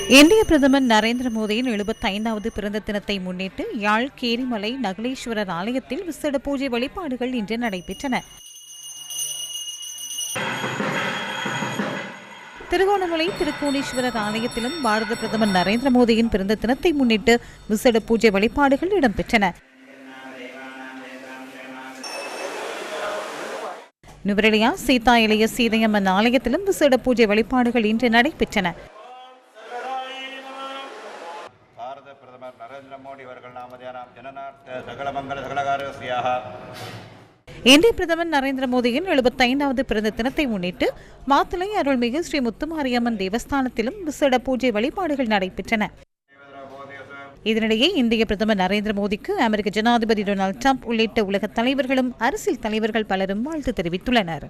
இந்திய பிரதமர் நரேந்திர மோடியின் எழுபத்தைந்தாவது பிறந்த தினத்தை முன்னிட்டு யாழ் கேரிமலை நகலேஸ்வரர் ஆலயத்தில் விசேட பூஜை வழிபாடுகள் இன்று நடைபெற்றன. திருகோணமலை திருக்கோணேஸ்வரர் ஆலயத்திலும் பாரத பிரதமர் நரேந்திர மோடியின் பிறந்த தினத்தை முன்னிட்டு விசேட பூஜை வழிபாடுகள் இடம்பெற்றன. நுவரெலியா சீதா இளைய சீதையம்மன் ஆலயத்திலும் விசேட பூஜை வழிபாடுகள் இன்று நடைபெற்றன. நரேந்திர மோடி அவர்கள் நாமதேனாம் ஜனநார்த்த சகலமங்கல சகலகாரசியாக இந்திய பிரதமர் நரேந்திர மோடியின் எழுபத்தி ஐந்தாவது பிறந்த தினத்தை முன்னிட்டு மாத்தளை அருள்மிகு ஸ்ரீ முத்துமாரியம்மன் தேவஸ்தானத்திலும் விசேட பூஜை வழிபாடுகள் நடைபெற்றன. இதனிடையே இந்திய பிரதமர் நரேந்திர மோடிக்கு அமெரிக்க ஜனாதிபதி டொனால்டு ட்ரம்ப் உள்ளிட்ட உலக தலைவர்களும் அரசியல் தலைவர்கள் பலரும் வாழ்த்து தெரிவித்துள்ளனர்.